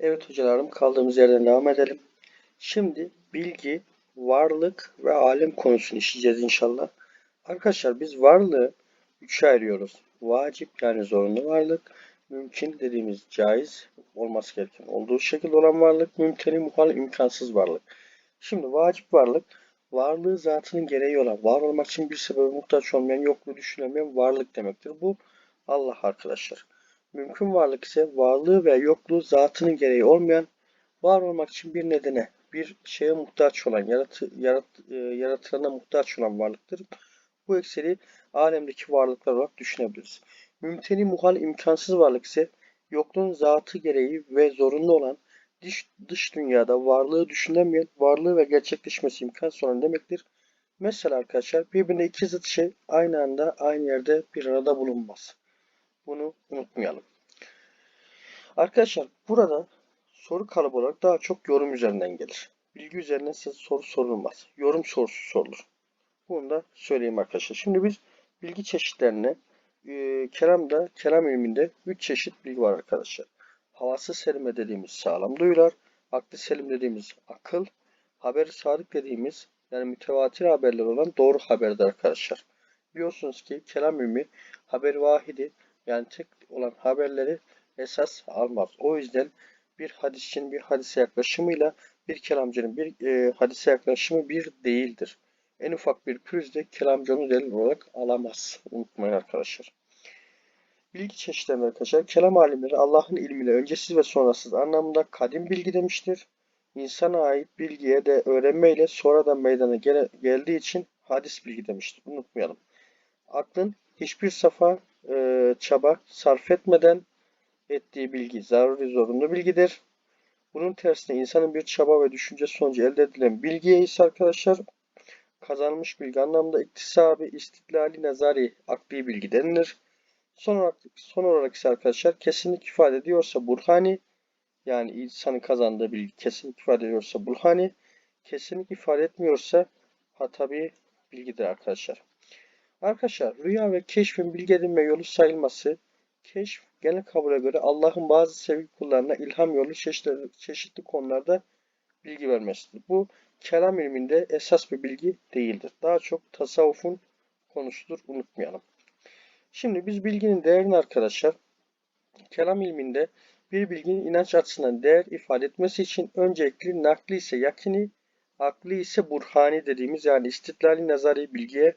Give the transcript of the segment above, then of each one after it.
Evet hocalarım kaldığımız yerden devam edelim. Şimdi bilgi, varlık ve alem konusunu işleyeceğiz inşallah. Arkadaşlar biz varlığı üçe ayırıyoruz. Vacip yani zorunlu varlık, mümkün dediğimiz caiz olması gereken olduğu şekilde olan varlık, mümteni muhal imkansız varlık. Şimdi vacip varlık, varlığı zatının gereği olan, var olmak için bir sebebe muhtaç olmayan, yokluğu düşünemeyen varlık demektir. Bu Allah arkadaşlar. Mümkün varlık ise varlığı ve yokluğu zatının gereği olmayan, var olmak için bir nedene, bir şeye muhtaç olan, yaratı, yarat, e, yaratılana muhtaç olan varlıktır. Bu ekseri alemdeki varlıklar olarak düşünebiliriz. Mümteni muhal imkansız varlık ise yokluğun zatı gereği ve zorunlu olan dış, dış dünyada varlığı düşünemeyen, varlığı ve gerçekleşmesi imkansız olan demektir. Mesela arkadaşlar birbirine iki zıt şey aynı anda aynı yerde bir arada bulunmaz. Bunu unutmayalım. Arkadaşlar burada soru kalıbı olarak daha çok yorum üzerinden gelir. Bilgi üzerinden size soru sorulmaz. Yorum sorusu sorulur. Bunu da söyleyeyim arkadaşlar. Şimdi biz bilgi çeşitlerine e, kelamda, kelam ilminde 3 çeşit bilgi var arkadaşlar. Havası selime dediğimiz sağlam duyular, aklı selim dediğimiz akıl, haberi sadık dediğimiz yani mütevatir haberler olan doğru haberdir arkadaşlar. Biliyorsunuz ki kelam ilmi haber vahidi yani tek olan haberleri esas almaz. O yüzden bir hadisçinin bir hadise yaklaşımıyla bir kelamcının bir e, hadise yaklaşımı bir değildir. En ufak bir pürüz de kelamcı delil olarak alamaz. Unutmayın arkadaşlar. Bilgi çeşitleri arkadaşlar. Kelam alimleri Allah'ın ilmiyle öncesiz ve sonrasız anlamında kadim bilgi demiştir. İnsana ait bilgiye de öğrenmeyle sonradan meydana gel geldiği için hadis bilgi demiştir. Unutmayalım. Aklın hiçbir safa çaba sarf etmeden ettiği bilgi zaruri zorunlu bilgidir. Bunun tersine insanın bir çaba ve düşünce sonucu elde edilen bilgiye ise arkadaşlar kazanmış bilgi anlamında iktisabi, istiklali, nazari, akli bilgi denilir. Son olarak, son olarak ise arkadaşlar kesinlik ifade ediyorsa burhani yani insanın kazandığı bilgi kesinlik ifade ediyorsa burhani kesinlik ifade etmiyorsa hatabi bilgidir arkadaşlar. Arkadaşlar rüya ve keşfin bilgi edinme yolu sayılması keşf genel kabule göre Allah'ın bazı sevgi kullarına ilham yolu çeşitli, çeşitli konularda bilgi vermesidir. Bu kelam ilminde esas bir bilgi değildir. Daha çok tasavvufun konusudur. Unutmayalım. Şimdi biz bilginin değerini arkadaşlar kelam ilminde bir bilginin inanç açısından değer ifade etmesi için öncelikli nakli ise yakini, akli ise burhani dediğimiz yani istitlali nazari bilgiye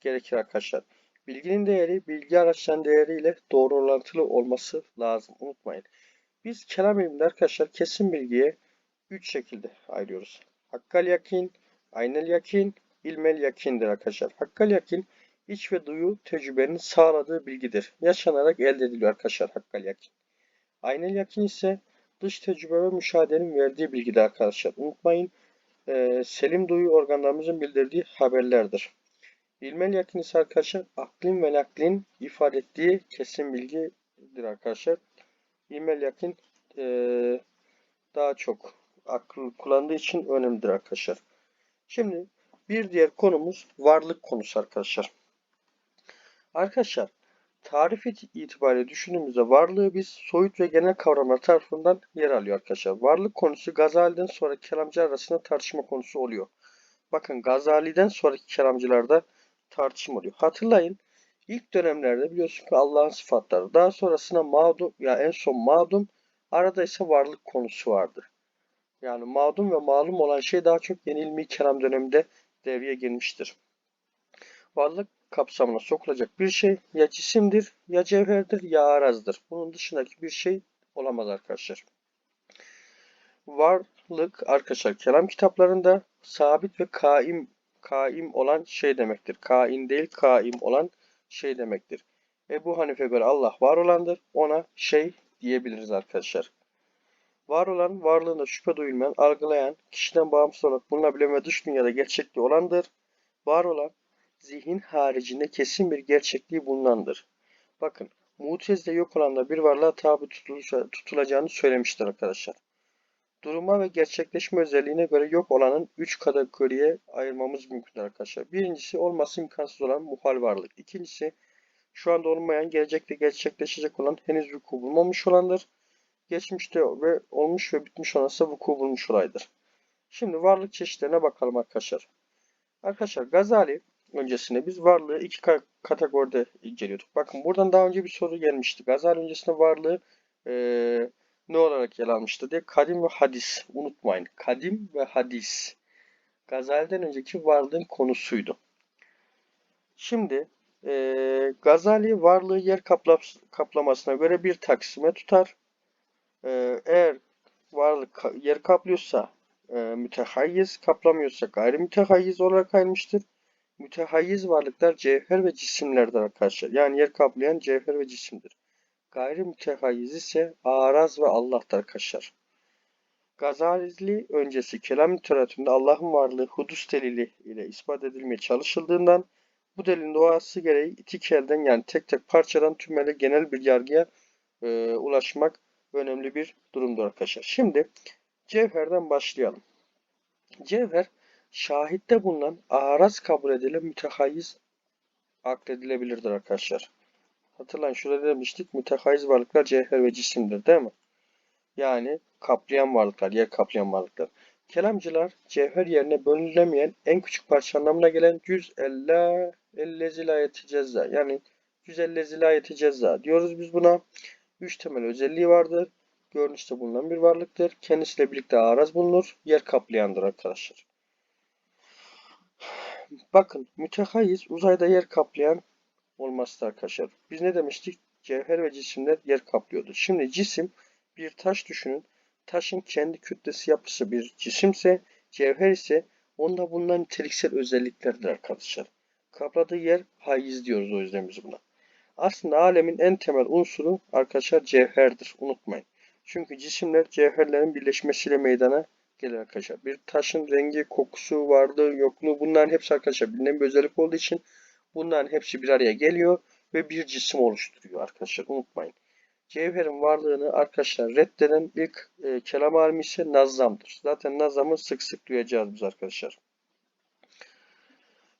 gerekir arkadaşlar. Bilginin değeri bilgi araçlarının değeriyle doğru orantılı olması lazım. Unutmayın. Biz kelam ilminde arkadaşlar kesin bilgiye 3 şekilde ayırıyoruz. Hakkal yakin, aynel yakin, ilmel yakindir arkadaşlar. Hakkal yakin iç ve duyu tecrübenin sağladığı bilgidir. Yaşanarak elde ediliyor arkadaşlar hakkal yakin. Aynel yakin ise dış tecrübe ve müşahedenin verdiği bilgidir arkadaşlar. Unutmayın e, selim duyu organlarımızın bildirdiği haberlerdir. İlmel yakin ise arkadaşlar aklin ve naklin ifade ettiği kesin bilgidir arkadaşlar. İlmel yakin e, daha çok akıl kullandığı için önemlidir arkadaşlar. Şimdi bir diğer konumuz varlık konusu arkadaşlar. Arkadaşlar tarif itibariyle düşündüğümüzde varlığı biz soyut ve genel kavramlar tarafından yer alıyor arkadaşlar. Varlık konusu Gazali'den sonra kelamcı arasında tartışma konusu oluyor. Bakın Gazali'den sonraki kelamcılarda tartışma oluyor. Hatırlayın ilk dönemlerde biliyorsun ki Allah'ın sıfatları. Daha sonrasında mağdum ya yani en son mağdum arada ise varlık konusu vardı. Yani mağdum ve malum olan şey daha çok yeni ilmi kelam döneminde devreye girmiştir. Varlık kapsamına sokulacak bir şey ya cisimdir, ya cevherdir, ya arazdır. Bunun dışındaki bir şey olamaz arkadaşlar. Varlık arkadaşlar kelam kitaplarında sabit ve kaim kaim olan şey demektir. Kain değil kaim olan şey demektir. Ebu Hanife göre Allah var olandır. Ona şey diyebiliriz arkadaşlar. Var olan, varlığında şüphe duyulmayan, algılayan, kişiden bağımsız olarak bulunabilen ve dış dünyada gerçekliği olandır. Var olan, zihin haricinde kesin bir gerçekliği bulunandır. Bakın, Mutezile yok olan da bir varlığa tabi tutulacağını söylemiştir arkadaşlar. Duruma ve gerçekleşme özelliğine göre yok olanın 3 kategoriye ayırmamız mümkün arkadaşlar. Birincisi olması imkansız olan muhal varlık. İkincisi şu anda olmayan, gelecekte gerçekleşecek olan henüz vuku bulmamış olandır. geçmişte ve olmuş ve bitmiş olan ise vuku bulmuş olaydır. Şimdi varlık çeşitlerine bakalım arkadaşlar. Arkadaşlar Gazali öncesinde biz varlığı iki ka- kategoride inceliyorduk. Bakın buradan daha önce bir soru gelmişti. Gazali öncesinde varlığı eee, ne olarak ele almıştı diye. Kadim ve hadis. Unutmayın. Kadim ve hadis. Gazali'den önceki varlığın konusuydu. Şimdi eee, Gazali varlığı yer kapla- kaplamasına göre bir taksime tutar. Eee, eğer varlık yer kaplıyorsa e, mütehayyiz, kaplamıyorsa gayri mütehayyiz olarak ayrılmıştır. Mütehayyiz varlıklar cevher ve cisimlerdir arkadaşlar. Yani yer kaplayan cevher ve cisimdir. Gayri mütehayyiz ise araz ve Allah'tır arkadaşlar. Gazali öncesi kelam literatüründe Allah'ın varlığı hudus delili ile ispat edilmeye çalışıldığından bu delilin doğası gereği iki elden yani tek tek parçadan tümele genel bir yargıya e, ulaşmak önemli bir durumdur arkadaşlar. Şimdi cevherden başlayalım. Cevher şahitte bulunan araz kabul edilen mütehayiz akledilebilirdir arkadaşlar. Hatırlayın şurada demiştik mütehayiz varlıklar cevher ve cisimdir değil mi? Yani kaplayan varlıklar, yer kaplayan varlıklar. Kelamcılar cevher yerine bölünemeyen en küçük parça anlamına gelen cüz ella elle zilayeti cezza yani cüz elle zilayeti cezza diyoruz biz buna. Üç temel özelliği vardır. Görünüşte bulunan bir varlıktır. Kendisiyle birlikte araz bulunur. Yer kaplayandır arkadaşlar. Bakın mütehayiz uzayda yer kaplayan olması arkadaşlar. Biz ne demiştik? Cevher ve cisimler yer kaplıyordu. Şimdi cisim bir taş düşünün. Taşın kendi kütlesi yapısı bir cisimse cevher ise onda bulunan niteliksel özelliklerdir arkadaşlar. Kapladığı yer haiz diyoruz o yüzden biz buna. Aslında alemin en temel unsuru arkadaşlar cevherdir. Unutmayın. Çünkü cisimler cevherlerin birleşmesiyle meydana gelir arkadaşlar. Bir taşın rengi, kokusu, varlığı, yokluğu bunların hepsi arkadaşlar bilinen bir özellik olduğu için bunların hepsi bir araya geliyor ve bir cisim oluşturuyor arkadaşlar. Unutmayın. Cevherin varlığını arkadaşlar reddeden ilk e, kelam alimi ise Nazam'dır. Zaten Nazam'ı sık sık duyacağız biz arkadaşlar.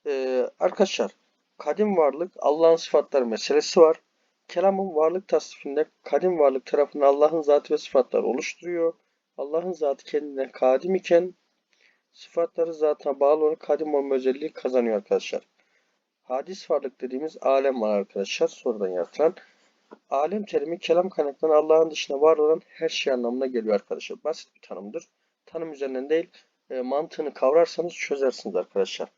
E, arkadaşlar kadim varlık Allah'ın sıfatları meselesi var. Kelamın varlık tasnifinde kadim varlık tarafından Allah'ın zatı ve sıfatları oluşturuyor. Allah'ın zatı kendinden kadim iken sıfatları zatına bağlı olarak kadim olma özelliği kazanıyor arkadaşlar. Hadis varlık dediğimiz alem var arkadaşlar. Sonradan yaratılan. Alem terimi kelam kaynaklarının Allah'ın dışında var olan her şey anlamına geliyor arkadaşlar. Basit bir tanımdır. Tanım üzerinden değil e, mantığını kavrarsanız çözersiniz arkadaşlar.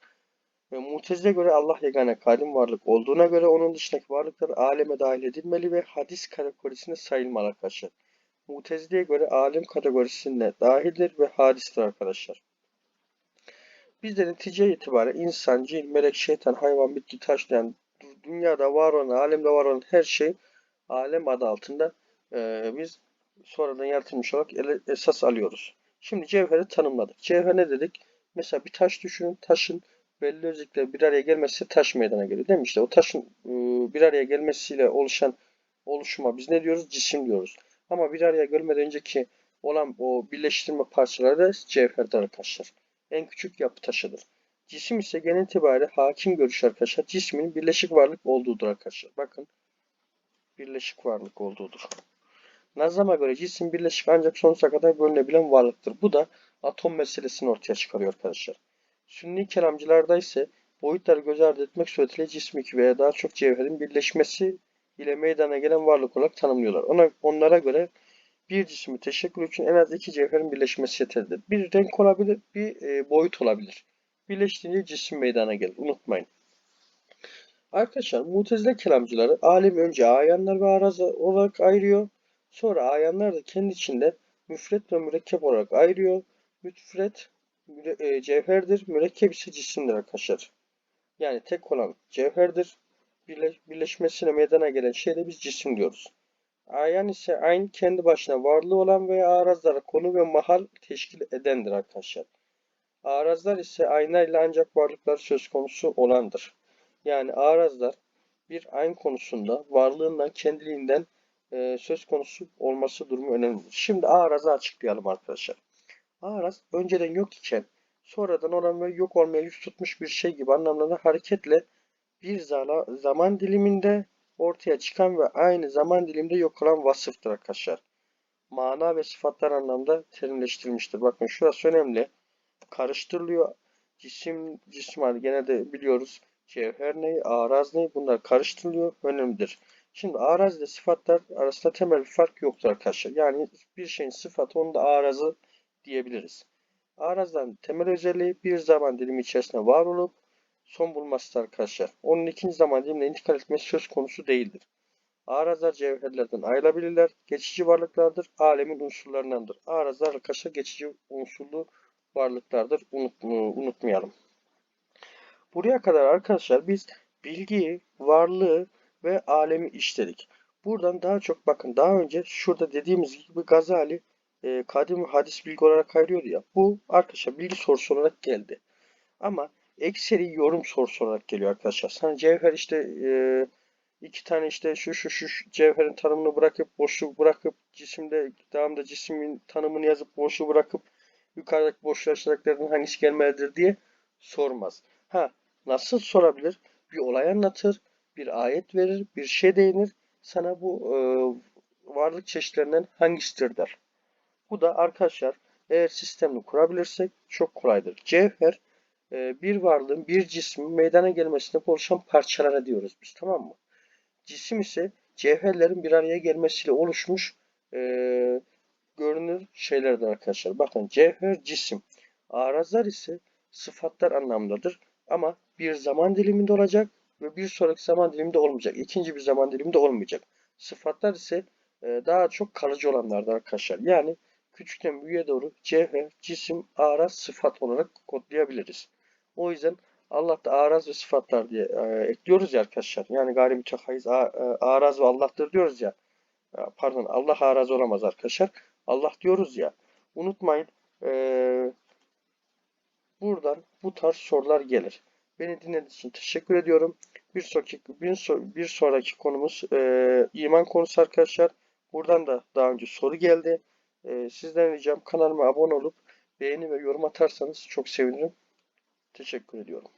E, Mutezile göre Allah yegane kadim varlık olduğuna göre onun dışındaki varlıklar aleme dahil edilmeli ve hadis kategorisine sayılmalı arkadaşlar. Mutezile'ye göre alem kategorisine dahildir ve hadistir arkadaşlar. Biz de netice itibariyle insan, cin, melek, şeytan, hayvan, bitki, taş yani dünyada var olan, alemde var olan her şey alem adı altında e, biz sonradan yaratılmış olarak ele, esas alıyoruz. Şimdi cevheri tanımladık. Cevher ne dedik? Mesela bir taş düşünün. Taşın belli özellikle bir araya gelmesi taş meydana geliyor değil mi? İşte o taşın e, bir araya gelmesiyle oluşan oluşuma biz ne diyoruz? Cisim diyoruz. Ama bir araya gelmeden önceki olan o birleştirme parçaları da cevherdir arkadaşlar. En küçük yapı taşıdır. Cisim ise genel itibariyle hakim görüş arkadaşlar. Cismin birleşik varlık olduğudur arkadaşlar. Bakın birleşik varlık olduğudur. Nazama göre cisim birleşik ancak sonsuza kadar bölünebilen varlıktır. Bu da atom meselesini ortaya çıkarıyor arkadaşlar. Sünni kelamcılarda ise boyutları göz ardı etmek suretiyle cismi iki veya daha çok cevherin birleşmesi ile meydana gelen varlık olarak tanımlıyorlar. Ona, onlara göre bir cismi teşekkür için en az iki cevherin birleşmesi yeterlidir. Bir renk olabilir, bir e, boyut olabilir. Birleştiğinde cisim meydana gelir. Unutmayın. Arkadaşlar mutezile kelamcıları alemi önce ayanlar ve araz olarak ayırıyor. Sonra ayanlar da kendi içinde müfret ve mürekkep olarak ayırıyor. Müfret e, cevherdir, mürekkep ise cisimdir arkadaşlar. Yani tek olan cevherdir. Birle, birleşmesine meydana gelen şeyde biz cisim diyoruz. Ayan ise aynı kendi başına varlığı olan veya arazlara konu ve mahal teşkil edendir arkadaşlar. Arazlar ise aynayla ancak varlıklar söz konusu olandır. Yani arazlar bir ayn konusunda varlığından kendiliğinden e, söz konusu olması durumu önemlidir. Şimdi arazı açıklayalım arkadaşlar. Araz önceden yok iken sonradan olan ve yok olmaya yüz tutmuş bir şey gibi anlamlarına hareketle bir zaman diliminde ortaya çıkan ve aynı zaman diliminde yok olan vasıftır arkadaşlar. mana ve sıfatlar anlamda terimleştirilmiştir. Bakın şurası önemli. Karıştırılıyor. Cisim, cisim hali genelde biliyoruz. Cevher neyi, araz neyi bunlar karıştırılıyor. Önemlidir. Şimdi araz ile sıfatlar arasında temel bir fark yoktur arkadaşlar. Yani bir şeyin sıfatı onun da arazı diyebiliriz. Arazların temel özelliği bir zaman dilimi içerisinde var olup son bulmasıdır arkadaşlar. Onun ikinci zaman dilimine intikal etmesi söz konusu değildir. Arazlar cevherlerden ayrılabilirler. Geçici varlıklardır. Alemin unsurlarındandır. Arazlar arkadaşlar geçici unsurlu varlıklardır. Unut, unutmayalım. Buraya kadar arkadaşlar biz bilgiyi, varlığı ve alemi işledik. Buradan daha çok bakın daha önce şurada dediğimiz gibi Gazali e, kadim hadis bilgi olarak ayırıyordu ya. Bu arkadaşlar bilgi sorusu olarak geldi. Ama ekseri yorum sorusu olarak geliyor arkadaşlar. Hani cevher işte e, iki tane işte şu şu şu cevherin tanımını bırakıp boşluk bırakıp cisimde devamında cismin tanımını yazıp boşluğu bırakıp yukarıdaki aşağıdakilerden hangisi gelmelidir diye sormaz. Ha nasıl sorabilir? Bir olay anlatır, bir ayet verir, bir şey değinir. Sana bu e, varlık çeşitlerinden hangisidir der. Bu da arkadaşlar eğer sistemini kurabilirsek çok kolaydır. Cevher bir varlığın bir cismin meydana gelmesine oluşan parçalara diyoruz biz tamam mı? Cisim ise cevherlerin bir araya gelmesiyle oluşmuş e, görünür şeylerdir arkadaşlar. Bakın cevher cisim. Arazlar ise sıfatlar anlamdadır. Ama bir zaman diliminde olacak ve bir sonraki zaman diliminde olmayacak. İkinci bir zaman diliminde olmayacak. Sıfatlar ise e, daha çok kalıcı olanlardır arkadaşlar. Yani küçükten büyüğe doğru cevher, cisim, araz, sıfat olarak kodlayabiliriz. O yüzden Allah'ta araz ve sıfatlar diye e, ekliyoruz ya arkadaşlar. Yani gayri mütehayiz e, araz ve Allah'tır diyoruz ya. E, pardon Allah araz olamaz arkadaşlar. Allah diyoruz ya. Unutmayın e, buradan bu tarz sorular gelir. Beni dinlediğiniz için teşekkür ediyorum. Bir sonraki, bir, so bir sonraki konumuz e, iman konusu arkadaşlar. Buradan da daha önce soru geldi. E, sizden ricam kanalıma abone olup beğeni ve yorum atarsanız çok sevinirim. Teşekkür ediyorum.